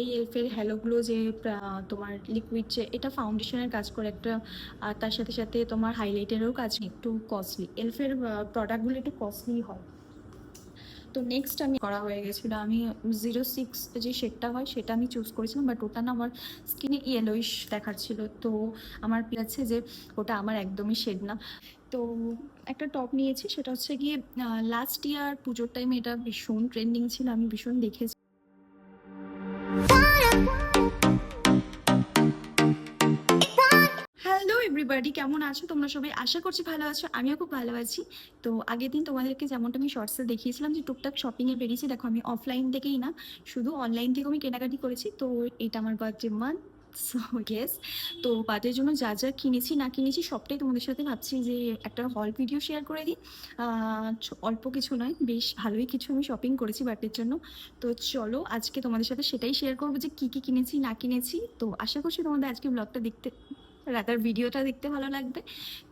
এই এলফের হ্যালোগ্লো যে তোমার লিকুইড যে, এটা ফাউন্ডেশনের কাজ করে একটা, আর তার সাথে সাথে তোমার হাইলাইটারেরও কাজ একটু কস্টলি এলফের প্রোডাক্টগুলো একটু কস্টলি হয়। তো নেক্সট আমি করা হয়ে গেছিল, আমি জিরো সিক্স যে শেডটা হয়, সেটা আমি চুজ করেছিলাম বাট ওটা না আমার স্কিনে ইয়েলোইশ দেখাচ্ছিল। তো আমার আছে যে, ওটা আমার একদমই শেড না। তো একটা টপ নিয়েছি, সেটা হচ্ছে গিয়ে লাস্ট ইয়ার পুজোর টাইমে এটা ভীষণ ট্রেন্ডিং ছিল, আমি ভীষণ দেখেছি। কেমন আছো? তোমরা সবাই আশা করছি ভালো আছো। আমিও খুব ভালো আছি। তো আগের দিন তোমাদেরকে যেমনটা আমি শর্টসে দেখিয়েছিলাম যে টুকটাক শপিংয়ে বেরিয়েছি, দেখো আমি অফলাইন থেকেই না, শুধু অনলাইন থেকেও আমি কেনাকাটি করেছি। তো এটা আমার বার্থডে মান্থ সো ইয়েস তো বার্থডের জন্য যা যা কিনেছি, না কিনেছি, সবটাই তোমাদের সাথে ভাবছি যে একটা হল ভিডিও শেয়ার করে দিই। অল্প কিছু নয়, বেশ ভালোই কিছু আমি শপিং করেছি বার্থডের জন্য। তো চলো, আজকে তোমাদের সাথে সেটাই শেয়ার করব যে কী কী কিনেছি, না কিনেছি। তো আশা করছি তোমাদের আজকে ব্লগটা দেখতে রাতার ভিডিওটা দেখতে ভালো লাগবে।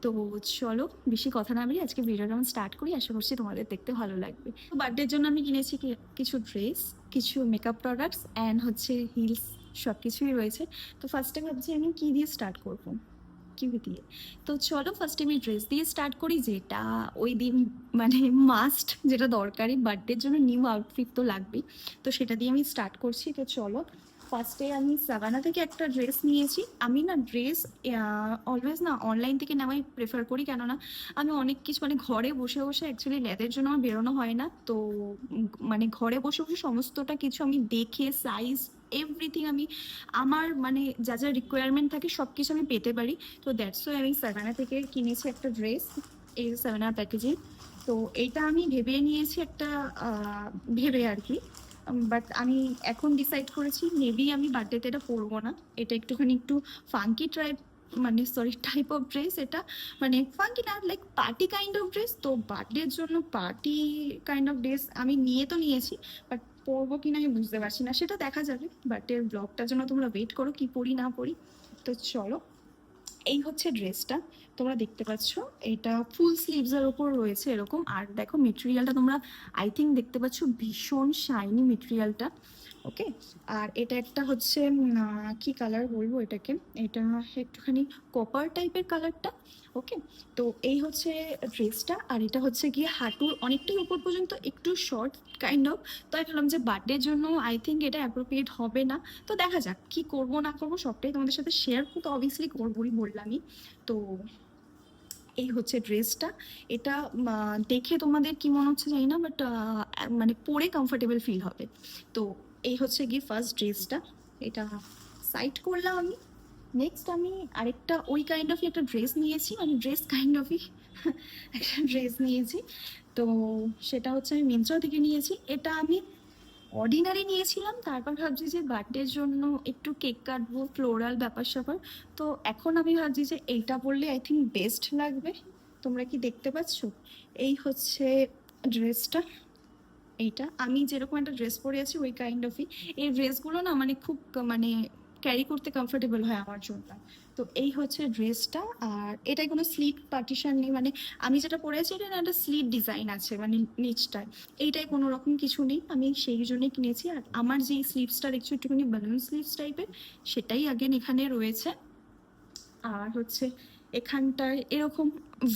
তো চলো, বেশি কথা না বলি আজকে ভিডিওটা আমি স্টার্ট করি। আশা করছি তোমাদের দেখতে ভালো লাগবে। তো বার্থডের জন্য আমি কিনেছি কিছু ড্রেস কিছু মেকআপ প্রোডাক্টস অ্যান্ড হচ্ছে হিলস সব কিছুই রয়েছে। তো ফার্স্টে ভাবছি আমি কী দিয়ে স্টার্ট করব? কি দিয়ে? তো চলো ফার্স্টে আমি ড্রেস দিয়ে স্টার্ট করি যেটা ওই দিন মানে মাস্ট যেটা দরকারি বার্থডের জন্য নিউ আউটফিট তো লাগবেই। তো সেটা দিয়ে আমি স্টার্ট করছি। তো চলো ফার্স্টে আমি সাভানা থেকে একটা ড্রেস নিয়েছি। আমি না ড্রেস অলওয়েজ না অনলাইন থেকে নেওয়াই প্রেফার করি। কেননা আমি অনেক কিছু মানে ঘরে বসে বসে অ্যাকচুয়ালি ল্যাদের জন্য আমার বেরোনো হয় না। তো মানে ঘরে বসে বসে সমস্তটা কিছু আমি দেখে সাইজ এভরিথিং আমি, আমার মানে যা যা রিকোয়ারমেন্ট থাকে সব কিছু আমি পেতে পারি। তো দ্যাটস ওয়াই আমি সাভানা থেকে কিনেছি একটা ড্রেস এই সাভানার প্যাকেজিং তো এইটা আমি ভেবে নিয়েছি একটা ভেবে আর কি। বাট আমি এখন ডিসাইড করেছি মেবি আমি বার্থডেতে এটা পরবো না। এটা একটুখানি একটু ফাঙ্কি টাইপ মানে সরি টাইপ অফ ড্রেস এটা। মানে ফাঙ্কি না like party kind of dress তো বার্থডের জন্য পার্টি কাইন্ড অফ ড্রেস আমি নিয়ে তো নিয়েছি বাট পরবো কিনা আমি বুঝতে পারছি না। সেটা দেখা যাবে বার্থডের ব্লগটার জন্য তোমরা ওয়েট করো কি পরি না পড়ি তো চলো এই হচ্ছে ড্রেসটা। তোমরা দেখতে পাচ্ছ, এটা ফুল স্লিভস এর ওপর রয়েছে এরকম। আর দেখো মেটেরিয়ালটা তোমরা আই থিঙ্ক দেখতে পাচ্ছ ভীষণ শাইনি মেটেরিয়ালটা ওকে আর এটা একটা হচ্ছে কি কালার বলব এটাকে? এটা একটুখানি কপার টাইপের কালারটা ওকে তো এই হচ্ছে ড্রেসটা আর এটা হচ্ছে গিয়ে হাঁটুর অনেকটাই উপর পর্যন্ত, একটু শর্ট কাইন্ড অফ তো আমি ভাবলাম যে বার্থডের জন্য আই থিঙ্ক এটা অ্যাপ্রোপ্রিয়েট হবে না। তো দেখা যাক কি করব, না করব, সবটাই তোমাদের সাথে শেয়ার তো অবভিয়াসলি করবোই বললামই। তো এই হচ্ছে ড্রেসটা এটা দেখে তোমাদের কি মনে হচ্ছে জানি না বাট মানে পরে কমফোর্টেবল ফিল হবে। তো এই হচ্ছে গিয়ে ফার্স্ট ড্রেসটা এটা সাইড করলাম আমি। নেক্সট আমি আরেকটা, ওই কাইন্ড অফই একটা ড্রেস নিয়েছি। মানে ড্রেস কাইন্ড অফই একটা ড্রেস নিয়েছি। তো সেটা হচ্ছে আমি মিন্ত্রা থেকে নিয়েছি। এটা আমি অর্ডিনারি নিয়েছিলাম। তারপর ভাবছি যে বার্থডের জন্য একটু কেক কাটবো ফ্লোরাল ব্যাপার স্যাপার। তো এখন আমি ভাবছি যে এইটা পরলে আই থিঙ্ক বেস্ট লাগবে। তোমরা কি দেখতে পাচ্ছ? এই হচ্ছে ড্রেসটা এইটা? আমি যেরকম একটা ড্রেস পরে আছি, ওই কাইন্ড অফই এই ড্রেসগুলো না মানে খুব মানে ক্যারি করতে কমফোর্টেবল হয় আমার জন্য। তো এই হচ্ছে ড্রেসটা আর এটাই কোনো স্লিট পার্টিশন নেই। মানে আমি যেটা পরেছি এটা না একটা স্লিট ডিজাইন আছে মানে নিচটায়। এইটাই কোনো রকম কিছু নেই। আমি সেই জন্যই কিনেছি। আর আমার যে স্লিভসটা দেখছি, একটুখানি বালুন স্লিভস টাইপের সেটাই আগেন এখানে রয়েছে। আর হচ্ছে এখানটায় এরকম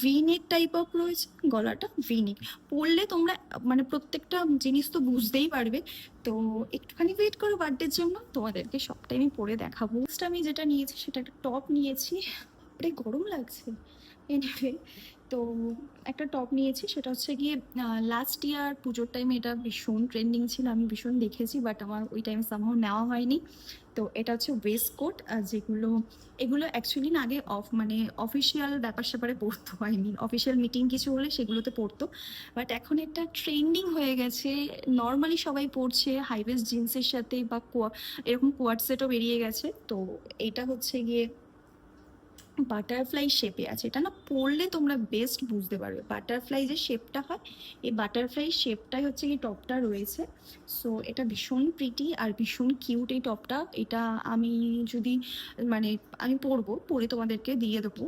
ভিনেক টাইপ অফ রয়েছে, গলাটা ভিনেক পড়লে তোমরা মানে প্রত্যেকটা জিনিস তো বুঝতেই পারবে। তো একটুখানি ওয়েট করো বার্থডের জন্য, তোমাদেরকে সবটাই আমি পরে দেখাবো। Next আমি যেটা নিয়েছি, সেটা একটা টপ নিয়েছি। বাপরে গরম লাগছে। এনিওয়ে তো একটা টপ নিয়েছি, সেটা হচ্ছে গিয়ে লাস্ট ইয়ার পুজোর টাইমে এটা ভীষণ ট্রেন্ডিং ছিল, আমি ভীষণ দেখেছি বাট আমার ওই টাইমে সামহাও নেওয়া হয়নি। তো এটা হচ্ছে ওয়েস্ট কোট যেগুলো, এগুলো অ্যাকচুয়ালি না আগে অফ মানে অফিসিয়াল ব্যাপার স্যাপারে পড়তো আই মিন অফিসিয়াল মিটিং কিছু হলে সেগুলোতে পড়তো বাট এখন এটা ট্রেন্ডিং হয়ে গেছে নর্মালি সবাই পড়ছে হাইওয়েস জিন্সের সাথে বা কোয়া- এরকম কোয়াড সেটও বেরিয়ে গেছে। তো এটা হচ্ছে গিয়ে বাটারফ্লাই শেপে আছে। এটা না পরলে তোমরা বেস্ট বুঝতে পারবে। বাটারফ্লাই যে শেপটা হয়, এই বাটারফ্লাই শেপটাই হচ্ছে এই টপটা রয়েছে। সো এটা ভীষণ প্রিটি আর ভীষণ কিউট এই টপটা এটা আমি যদি মানে আমি পরবো, পরে তোমাদেরকে দিয়ে দেবো।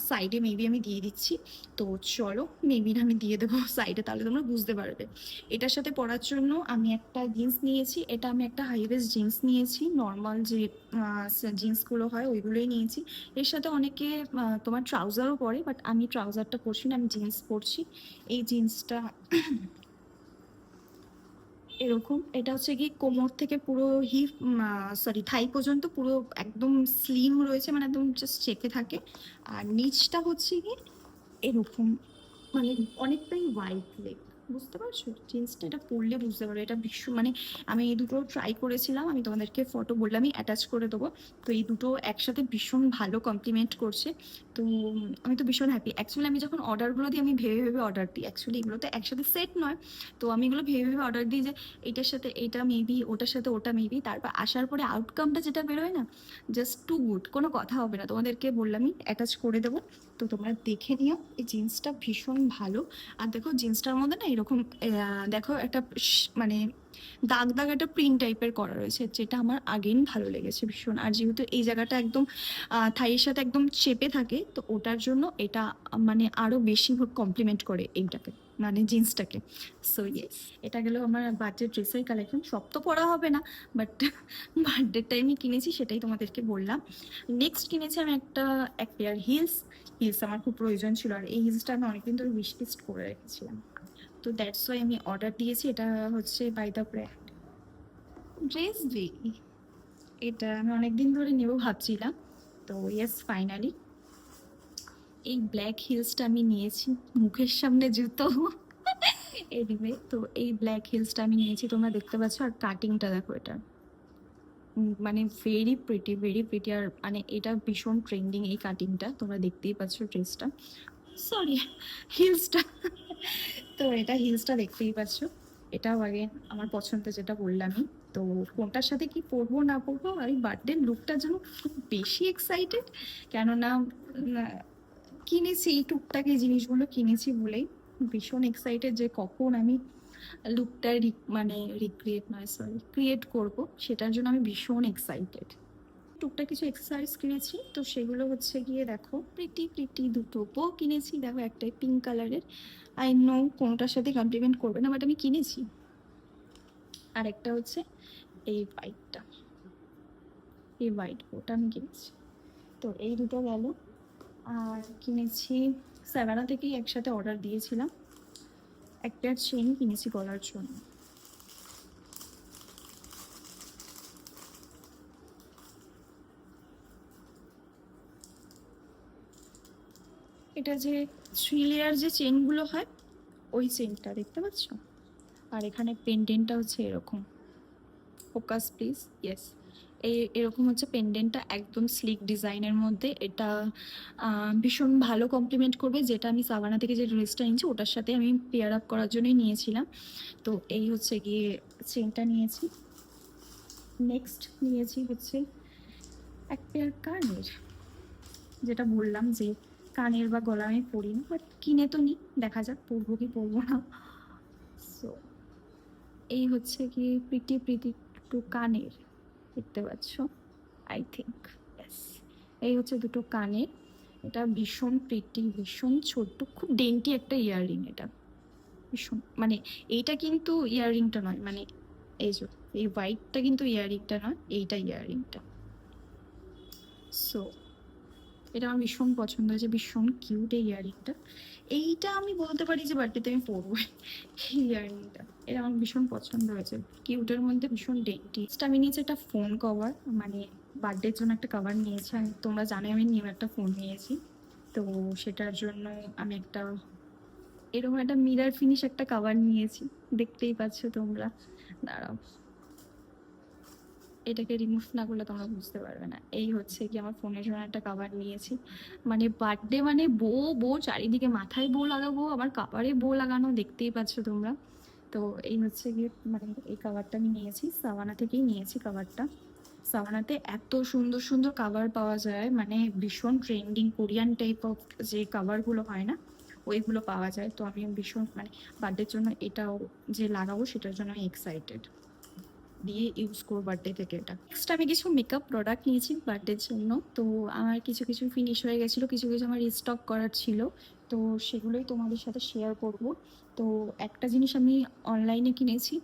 সাইডে মেবি আমি দিয়ে দিচ্ছি। তো চলো মেবি আমি দিয়ে দেবো সাইডে তাহলে তোমরা বুঝতে পারবে। এটার সাথে পরার জন্য আমি একটা জিন্স নিয়েছি। এটা আমি একটা হাইওয়েস জিন্স নিয়েছি। নর্মাল যে জিন্সগুলো হয়, ওইগুলোই নিয়েছি। এর সাথে অনেকে তোমার ট্রাউজারও পরে বাট আমি ট্রাউজারটা পরছি না, আমি জিন্স পরছি। এই জিন্সটা এরকম। এটা হচ্ছে কি কোমর থেকে পুরো হিপ সরি থাই পর্যন্ত পুরো একদম স্লিম রয়েছে মানে একদম জাস্ট চেপে থাকে। আর নিচটা হচ্ছে কি এরকম মানে অনেকটাই ওয়াইড লেগ বুঝতে পারছ? জিন্সটা এটা পরলে বুঝতে পারবে। এটা ভীষণ মানে আমি এই দুটো ট্রাই করেছিলাম, আমি তোমাদেরকে ফটো বললামই অ্যাটাচ করে দেবো। তো এই দুটো একসাথে ভীষণ ভালো কমপ্লিমেন্ট করছে। তো আমি তো ভীষণ হ্যাপি অ্যাকচুয়ালি আমি যখন অর্ডারগুলো দিই, আমি ভেবে ভেবে অর্ডার দিই। অ্যাকচুয়ালি এগুলো তো একসাথে সেট নয়। তো আমি এগুলো ভেবে ভেবে অর্ডার দিই যে এইটার সাথে এইটা মেবি ওটার সাথে ওটা মেবি তারপর আসার পরে আউটকামটা যেটা বেরোয় না জাস্ট টু গুড কোনো কথা হবে না। তোমাদেরকে বললামই অ্যাটাচ করে দেবো। তো তোমরা দেখে নিও, এই জিন্সটা ভীষণ ভালো। আর দেখো, জিন্সটার মধ্যে না এরকম দেখো একটা মানে দাগ দাগ একটা প্রিন্ট টাইপের করা রয়েছে, যেটা আমার আগেই ভালো লেগেছে ভীষণ। আর যেহেতু এই জায়গাটা একদম থাইয়ের সাথে একদম চেপে থাকে, তো ওটার জন্য এটা মানে আরও বেশি কমপ্লিমেন্ট করে এইটাকে মানে জিন্সটাকে। সো ইয়েস এটা গেল আমার বার্থডে ড্রেসের কালেকশন সব তো পরা হবে না বাট বার্থডে টাইমে কিনেছি, সেটাই তোমাদেরকে বললাম। নেক্সট কিনেছি আমি একটা, এক পেয়ার হিলস হিলস আমার খুব প্রয়োজন ছিল, আর এই হিলসটা আমি অনেকদিন ধরে উইশ লিস্ট করে রেখেছিলাম। তো দ্যাটস ওয়াই আমি অর্ডার দিয়েছি এটা হচ্ছে by the brand dress B এটা আমি অনেকদিন ধরে নেব ভাবছিলাম তো ইয়েস ফাইনালি এই ব্ল্যাক হিলসটা আমি নিয়েছি মুখের সামনে জুতো। এনিওয়ে তো এই ব্ল্যাক হিলসটা আমি নিয়েছি তোমরা দেখতে পাচ্ছ আর কাটিংটা দেখো এটা। মানে ভেরি প্রিটি ভেরি প্রিটি আর মানে এটা ভীষণ ট্রেন্ডিং এই কাটিংটা তোমরা দেখতেই পাচ্ছ ড্রেসটা সরি হিলসটা তো এটা হিলসটা দেখতেই পাচ্ছ। এটাও আগে আমার পছন্দ যেটা বললামই তো কোনটার সাথে কি পরবো, না পরবো আমি বার্থডে লুকটার জন্য খুব বেশি এক্সাইটেড কেননা কিনেছি এই টুকটাক এই জিনিসগুলো কিনেছি বলেই। ভীষণ এক্সাইটেড যে কখন আমি লুকটা মানে রিক্রিয়েট নয় সরি ক্রিয়েট করব, সেটার জন্য আমি ভীষণ এক্সাইটেড টুকটাক কিছু এক্সারসাইজ কিনেছি। তো সেগুলো হচ্ছে গিয়ে দেখো প্রিটি প্রিটি দুটো বো কিনেছি। দেখো একটাই পিঙ্ক কালারের আই নো কোনোটার সাথে কমপ্লিমেন্ট করবে না বাট আমি কিনেছি। আর একটা হচ্ছে এই হোয়াইটটা এই হোয়াইট ওটা আমি কিনেছি। তো এই দুটো গেল। আর কিনেছি সেভেনা থেকেই একসাথে অর্ডার দিয়েছিলাম। একটা চেন কিনেছি গলার জন্য। এটা যে থ্রি লেয়ার যে চেনগুলো হয়, ওই চেনটা দেখতে পাচ্ছ? আর এখানে পেন্ডেন্টটা হচ্ছে এরকম। ফোকাস প্লিজ ইয়েস এই এরকম হচ্ছে পেন্ডেন্টটা একদম স্লিক ডিজাইনের মধ্যে। এটা ভীষণ ভালো কমপ্লিমেন্ট করবে। যেটা আমি সাবানা থেকে যে ড্রেসটা নিয়েছি, ওটার সাথে আমি পেয়ার আপ করার জন্যই নিয়েছিলাম। তো এই হচ্ছে গিয়ে চেনটা নিয়েছি। নেক্সট নিয়েছি হচ্ছে এক পেয়ার কানের। যেটা বললাম যে কানের বা গলা আমি পরি না বাট কিনে তো নিই দেখা যাক পরবো কি পরবো না। সো এই হচ্ছে কি প্রীতি প্রীতি টু কানের, দেখতে পাচ্ছ? আই থিঙ্ক ব্যাস এই হচ্ছে দুটো কানের, এটা ভীষণ প্রিটি ভীষণ ছোট্ট, খুব ডেন্টি একটা ইয়াররিং এটা। ভীষণ মানে এইটা কিন্তু ইয়াররিংটা নয় মানে এই যে, এই হোয়াইটটা কিন্তু ইয়াররিংটা নয়, এইটা ইয়াররিংটা। সো এটা আমার ভীষণ পছন্দ হয়েছে, ভীষণ কিউট এই ইয়ারিংটা। এইটা আমি বলতে পারি যে বার্থডেতে আমি পরবো এই ইয়ারিংটা। এটা আমার ভীষণ পছন্দ হয়েছে। কিউটের মধ্যে ভীষণ ডেন্টি আমি নিয়েছি একটা ফোন কভার মানে বার্থডের জন্য একটা কভার নিয়েছি। আমি, তোমরা জানো আমি নিউ একটা ফোন নিয়েছি। তো সেটার জন্য আমি একটা, এরকম একটা মিরার ফিনিশ একটা কভার নিয়েছি। দেখতেই পাচ্ছ তোমরা। দাঁড়াও। এটাকে রিমুভ না করলে তোমরা বুঝতে পারবে না। এই হচ্ছে কি আমার ফোনের জন্য একটা কাভার নিয়েছি। মানে বার্থডে মানে বো বো চারিদিকে মাথায় বো লাগাবো, আবার কাপারে বো লাগানো, দেখতেই পাচ্ছ তোমরা। তো এই হচ্ছে গিয়ে মানে এই কাভারটা আমি নিয়েছি। সাবানা থেকেই নিয়েছি কাভারটা সাভানাতে এত সুন্দর সুন্দর কাভার পাওয়া যায়। মানে ভীষণ ট্রেন্ডিং কোরিয়ান টাইপ অফ যে কাভারগুলো হয় না, ওইগুলো পাওয়া যায়। তো আমি ভীষণ মানে বার্থডের জন্য এটাও যে লাগাবো, সেটার জন্য আমি এক্সাইটেড দিয়ে ইউজ করব বার্থডে থেকে এটা। নেক্সট আমি কিছু মেকআপ প্রোডাক্ট নিয়েছি বার্থডের জন্য। তো আমার কিছু কিছু ফিনিশ হয়ে গেছিল, কিছু কিছু আমার রিস্টক করার ছিল। তো সেগুলোই তোমাদের সাথে শেয়ার করব। তো একটা জিনিস আমি অনলাইনে কিনেছি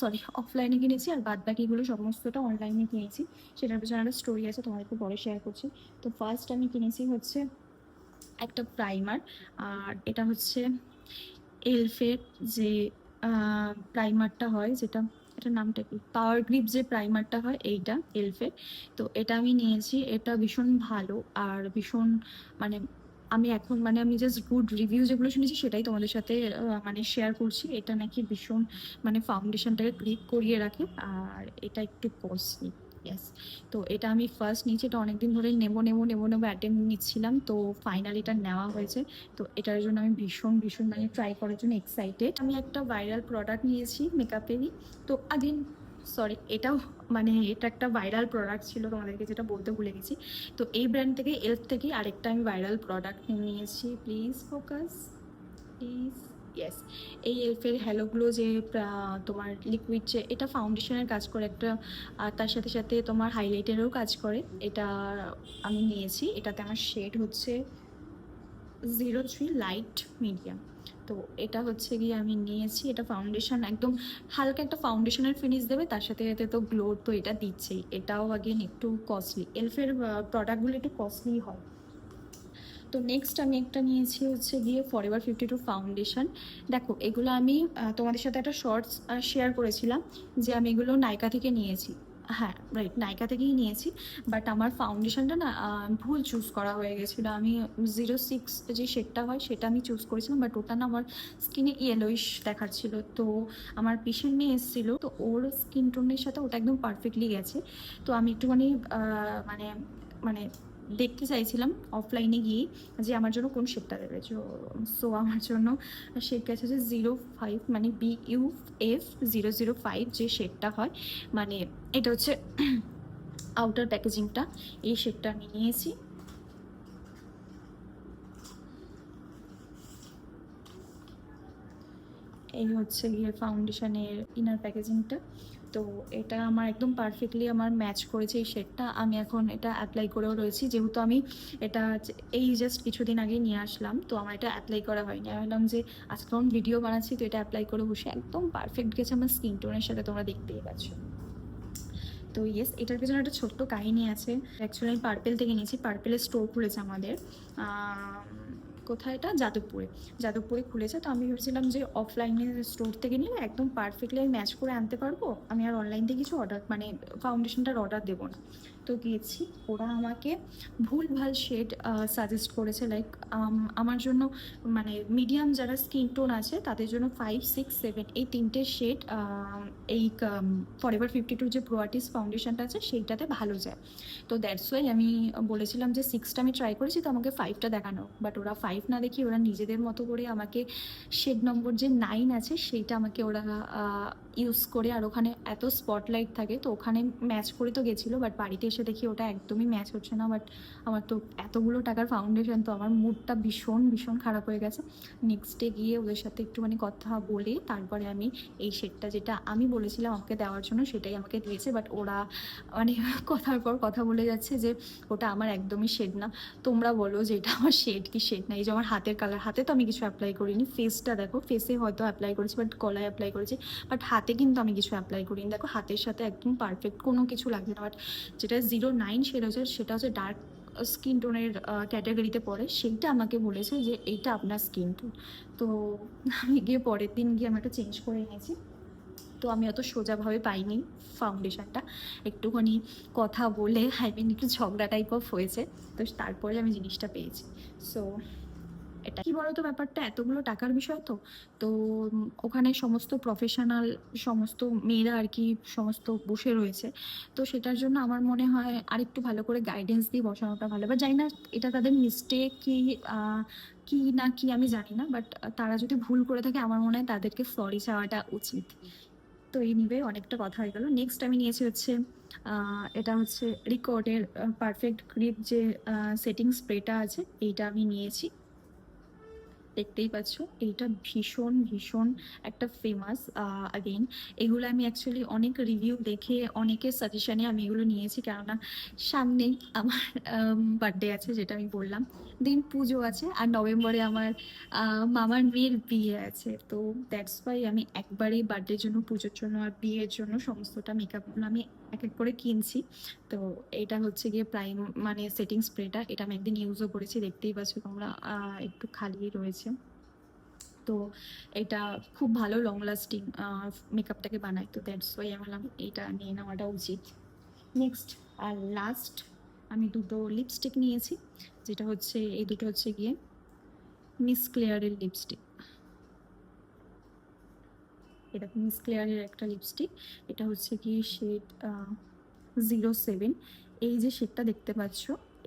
সরি অফলাইনে কিনেছি আর বাদ বাকিগুলো সমস্তটা অনলাইনে কিনেছি। সেটার পিছনে একটা স্টোরি আছে তোমাদেরকে পরে শেয়ার করছি। তো ফার্স্ট আমি কিনেছি হচ্ছে একটা প্রাইমার আর এটা হচ্ছে এলফের যে প্রাইমারটা হয়, যেটা এটার নামটা কি? পাওয়ার গ্রিপ যে প্রাইমারটা হয়, এইটা এলফের তো এটা আমি নিয়েছি, এটা ভীষণ ভালো আর ভীষণ মানে আমি এখন মানে আমি জাস্ট গুড রিভিউ যেগুলো শুনেছি সেটাই তোমাদের সাথে মানে শেয়ার করছি। এটা নাকি ভীষণ মানে ফাউন্ডেশনটাকে ক্লিক করিয়ে রাখে আর এটা একটু কস্টলি ইয়েস তো এটা আমি ফার্স্ট নিয়েছি, এটা অনেকদিন ধরে নেব নেব নেব নেব অ্যাটেম্প নিচ্ছিলাম। তো ফাইনালি এটা নেওয়া হয়েছে। তো এটার জন্য আমি ভীষণ ভীষণ মানে ট্রাই করার জন্য এক্সাইটেড আমি একটা ভাইরাল প্রোডাক্ট নিয়েছি মেকআপেরই তো আগেন সরি এটাও মানে এটা একটা ভাইরাল প্রোডাক্ট ছিল তোমাদেরকে যেটা বলতে ভুলে গেছি। তো এই ব্র্যান্ড থেকে এলফ থেকে আরেকটা আমি ভাইরাল প্রোডাক্ট নিয়েছি। প্লিজ ফোকাস প্লিজ ইয়েস এই এলফের হ্যালোগুলো যে তোমার লিকুইড যে, এটা ফাউন্ডেশনের কাজ করে একটা, আর তার সাথে সাথে তোমার হাইলাইটারেরও কাজ করে। এটা আমি নিয়েছি। এটাতে আমার শেড হচ্ছে জিরো থ্রি লাইট মিডিয়াম তো এটা হচ্ছে গিয়ে আমি নিয়েছি। এটা ফাউন্ডেশন একদম হালকা একটা ফাউন্ডেশনের ফিনিশ দেবে, তার সাথে সাথে তো গ্লো তো এটা দিচ্ছেই। এটাও আগে একটু কস্টলি এলফের প্রোডাক্টগুলো একটু কস্টলি হয়। তো নেক্সট আমি একটা নিয়েছি হচ্ছে গিয়ে forever fifty two foundation দেখো, এগুলো আমি তোমাদের সাথে একটা শর্টস শেয়ার করেছিলাম যে আমি এগুলো নাইকা থেকে নিয়েছি। হ্যাঁ রাইট নাইকা থেকেই নিয়েছি। বাট আমার ফাউন্ডেশনটা না ভুল চুজ করা হয়ে গেছিল। আমি জিরো সিক্স যে শেডটা হয়, সেটা আমি চুজ করেছিলাম। বাট ওটা না আমার স্কিনে ইয়েলোইশ দেখাচ্ছিল। তো আমার পেশেন্ট মেয়ে এসেছিল। তো ওর স্কিন টোনের সাথে ওটা একদম পারফেক্টলি গেছে। তো আমি একটুখানি মানে মানে দেখতে চাইছিলাম অফলাইনে গিয়ে যে আমার জন্য কোন শেডটা দেবে। সো আমার জন্য শেড গেছে যে জিরো ফাইভ মানে B U F zero zero five যে শেডটা হয়। মানে এটা হচ্ছে আউটার প্যাকেজিংটা এই শেডটা আমি নিয়েছি। এই হচ্ছে গিয়ে ফাউন্ডেশনের ইনার প্যাকেজিংটা তো এটা আমার একদম পারফেক্টলি আমার ম্যাচ করেছে এই শেডটা আমি এখন এটা অ্যাপ্লাই করেও রয়েছি। যেহেতু আমি এটা এই জাস্ট কিছুদিন আগে নিয়ে আসলাম তো আমার এটা অ্যাপ্লাই করা হয়নি। আমি ভাবলাম যে আজকে যখন ভিডিও বানাচ্ছি তো এটা অ্যাপ্লাই করে বসে একদম পারফেক্ট গেছে আমার স্কিন টোনের সাথে তোমরা দেখতেই পাচ্ছ। তো ইয়েস এটার পেছনে একটা ছোট্ট কাহিনী আছে। অ্যাকচুয়ালি আমি পার্পেল থেকে নিয়েছি। পার্পেলের স্টোর খুলেছে আমাদের। আম, কোথায় এটা? যাদবপুরে। যাদবপুরে খুলেছে। তো আমি ভেবেছিলাম যে অফলাইনে স্টোর থেকে নিলে একদম পারফেক্টলি আমি ম্যাচ করে আনতে পারব। আমি আর অনলাইন থেকে কিছু অর্ডার মানে ফাউন্ডেশনটার অর্ডার দেবো না। তো গিয়েছি। ওরা আমাকে ভুল, ভালো শেড সাজেস্ট করেছে। লাইক আমার জন্য মানে মিডিয়াম যারা স্কিন টোন আছে, তাদের জন্য ফাইভ সিক্স সেভেন এই তিনটে শেড এই ফর এভার ফিফটি টু যে প্রোয়ার্টিস ফাউন্ডেশনটা আছে, সেইটাতে ভালো যায়। তো দ্যাটস ওয়াই আমি বলেছিলাম যে সিক্সটা আমি ট্রাই করেছি, তো আমাকে ফাইভটা দেখানো। বাট ওরা ফাইভ না দেখি, ওরা নিজেদের মতো করে আমাকে শেড নম্বর যে নাইন আছে, সেইটা আমাকে ওরা ইউজ করে আর ওখানে এত স্পটলাইট থাকে, তো ওখানে ম্যাচ করে তো গেছিল বাট বাড়িতে এসে দেখি ওটা একদমই ম্যাচ হচ্ছে না বাট আমার তো এতগুলো টাকার ফাউন্ডেশন তো আমার মুডটা ভীষণ ভীষণ খারাপ হয়ে গেছে। নেক্সট ডে গিয়ে ওদের সাথে একটুখানি কথা বলে, তারপরে আমি এই শেডটা যেটা আমি বলেছিলাম আমাকে দেওয়ার জন্য, সেটাই আমাকে দিয়েছে বাট ওরা মানে কথার পর কথা বলে যাচ্ছে যে ওটা আমার একদমই শেড না। তোমরা বলো যে এটা আমার শেড কি শেড না, এই যে আমার হাতের কালার হাতে তো আমি কিছু অ্যাপ্লাই করিনি ফেসটা দেখো ফেসে হয়তো অ্যাপ্লাই করেছি বাট গলায় অ্যাপ্লাই করেছি বাট হাতে কিন্তু আমি কিছু অ্যাপ্লাই করিনি দেখো, হাতের সাথে একদম পারফেক্ট কোনো কিছু লাগছে না। বাট যেটা জিরো নাইন সেটা হচ্ছে সেটা হচ্ছে ডার্ক স্কিন টোনের ক্যাটাগরিতে পড়ে। সেইটা আমাকে বলেছে যে, এইটা আপনার স্কিন টোন তো আমি গিয়ে পরের দিন গিয়ে আমি একটা চেঞ্জ করে এনেছি। তো আমি অত সোজাভাবে পাইনি ফাউন্ডেশনটা একটুখানি কথা বলে আই মিন একটু ঝগড়া টাইপ অফ হয়েছে। তো তারপরে আমি জিনিসটা পেয়েছি। সো এটা। কি বলতো ব্যাপারটা? এতগুলো টাকার বিষয় তো। তো ওখানে সমস্ত প্রফেশনাল সমস্ত মেয়েরা আর কি সমস্ত বসে রয়েছে। তো সেটার জন্য আমার মনে হয় আরেকটু ভালো করে গাইডেন্স দিয়ে বসানোটা ভালো। বা জানি না এটা তাদের মিস্টেক কি কি না কি আমি জানি না বাট তারা যদি ভুল করে থাকে আমার মনে হয় তাদেরকে সরি চাওয়াটা উচিত। তো এই নিয়ে অনেকটা কথা হয়ে গেল। নেক্সট আমি নিয়েছি হচ্ছে এটা হচ্ছে রিকর্ডের পারফেক্ট গ্রিপ যে সেটিং স্প্রেটা আছে, এইটা আমি নিয়েছি। দেখতেই পাচ্ছ, এইটা ভীষণ ভীষণ একটা ফেমাস আগেইন এগুলো আমি অ্যাকচুয়ালি অনেক রিভিউ দেখে অনেকের সাজেশনে আমি এগুলো নিয়েছি, কেননা সামনেই আমার বার্থডে আছে, যেটা আমি বললাম। দিন পুজো আছে, আর নভেম্বরে আমার মামার মেয়ের বিয়ে আছে। তো দ্যাটস ওয়াই আমি একবারেই বার্থডের জন্য, পুজোর জন্য আর বিয়ের জন্য সমস্তটা মেকআপগুলো আমি এক এক করে কিনছি। তো এটা হচ্ছে গিয়ে প্রাইম মানে সেটিং স্প্রেটা। এটা আমি একদিন ইউজও করেছি, দেখতেই পাচ্ছ তোমরা একটু খালি রয়েছে। তো এটা খুব ভালো লং লাস্টিং মেকআপটাকে বানায়। তো দ্যাটস ওয়াই আমি বললাম এইটা নিয়ে নেওয়াটা উচিত। নেক্সট আর লাস্ট আমি দুটো লিপস্টিক নিয়েছি। যেটা হচ্ছে, এই দুটো হচ্ছে গিয়ে মিস ক্লেয়ারের লিপস্টিক এটা মিস ক্লেয়ারের একটা লিপস্টিক এটা হচ্ছে কি শেড জিরো সেভেন এই যে শেডটা দেখতে পাচ্ছ,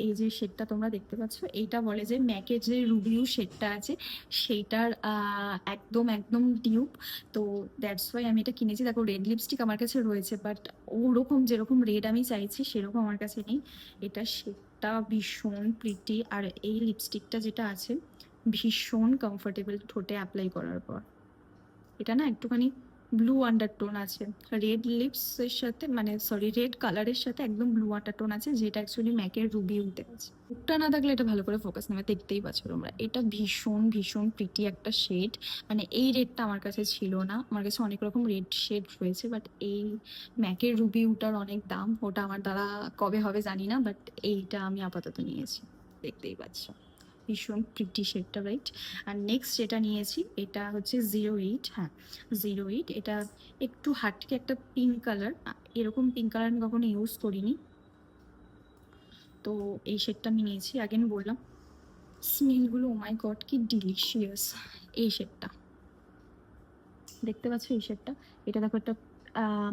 এই যে শেডটা তোমরা দেখতে পাচ্ছ, এইটা বলে যে ম্যাকের যে রুবিউ শেডটা আছে, সেইটার একদম একদম টিউব তো দ্যাটস ওয়াই আমি এটা কিনেছি। দেখো রেড লিপস্টিক আমার কাছে রয়েছে বাট ওরকম যেরকম রেড আমি চাইছি, সেরকম আমার কাছে নেই। এটা শেডটা ভীষণ প্রিটি আর এই লিপস্টিকটা যেটা আছে, ভীষণ কমফোর্টেবল ঠোঁটে অ্যাপ্লাই করার পর। এটা না একটুখানি ব্লু আন্ডারটোন আছে। রেড লিপসের সাথে মানে সরি রেড কালারের সাথে একদম ব্লু আন্ডারটোন আছে, যেটা অ্যাকচুয়ালি ম্যাকের রুবিউতে আছে। মুখটা না থাকলে এটা ভালো করে ফোকাস নেবে, দেখতেই পাচ্ছ তোমরা। এটা ভীষণ ভীষণ প্রিটি একটা শেড মানে এই রেডটা আমার কাছে ছিল না। আমার কাছে অনেক রকম রেড শেড রয়েছে বাট এই ম্যাকের রুবিউটার অনেক দাম। ওটা আমার দ্বারা কবে হবে জানি না বাট এইটা আমি আপাতত নিয়েছি। দেখতেই পাচ্ছ। ভীষণ প্রিটি শেডটা রাইট আর নেক্সট যেটা নিয়েছি, এটা হচ্ছে জিরো এইট হ্যাঁ জিরো এইট এটা একটু হাটকে একটা পিঙ্ক কালার এরকম পিঙ্ক কালার আমি কখনো ইউজ করিনি। তো এই শেডটা আমি নিয়েছি আগেন বললাম স্মেলগুলো ও মাই গড কি ডিলিশিয়াস এই শেডটা দেখতে পাচ্ছ এই শেডটা এটা দেখো একটা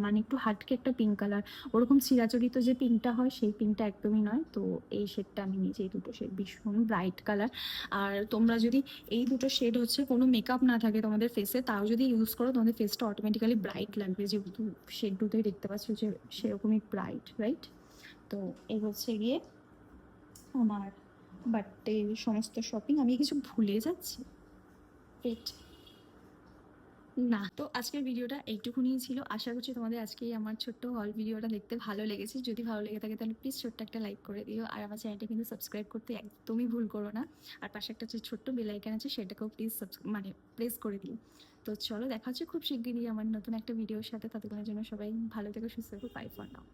মানে একটু হাটকে একটা পিঙ্ক কালার ওরকম চিরাচরিত যে পিঙ্কটা হয়, সেই পিঙ্কটা একদমই নয়। তো এই শেডটা আমি নিয়েছি, এই দুটো শেড ভীষণ ব্রাইট কালার আর তোমরা যদি এই দুটো শেড হচ্ছে কোনো মেকআপ না থাকে তোমাদের ফেসে তাও যদি ইউজ করো, তোমাদের ফেসটা অটোমেটিক্যালি ব্রাইট লাগবে। যেহেতু শেড দুটোই দেখতে পাচ্ছ যে সেরকমই ব্রাইট রাইট তো এই হচ্ছে গিয়ে আমার বার্থডে সমস্ত শপিং আমি কিছু ভুলে যাচ্ছি। Wait. না। তো আজকের ভিডিওটা এইটুকুনি ছিল। আশা করছি তোমাদের আজকে আমার ছোট্ট হল ভিডিওটা দেখতে ভালো লেগেছে। যদি ভালো লেগে থাকে তাহলে প্লিজ ছোট্ট একটা লাইক করে দিও। আর আমার চ্যানেলটা কিন্তু সাবস্ক্রাইব করতে একদমই ভুল করো না। আর পাশে একটা যে ছোট্ট বেলাইকান আছে, সেটাকেও প্লিজ মানে প্রেস করে দিও। তো চলো দেখা হচ্ছে খুব শিগগিরই আমার নতুন একটা ভিডিওর সাথে। ততক্ষণের জন্য সবাই ভালো থেকে, সুস্থ থাকো। By for now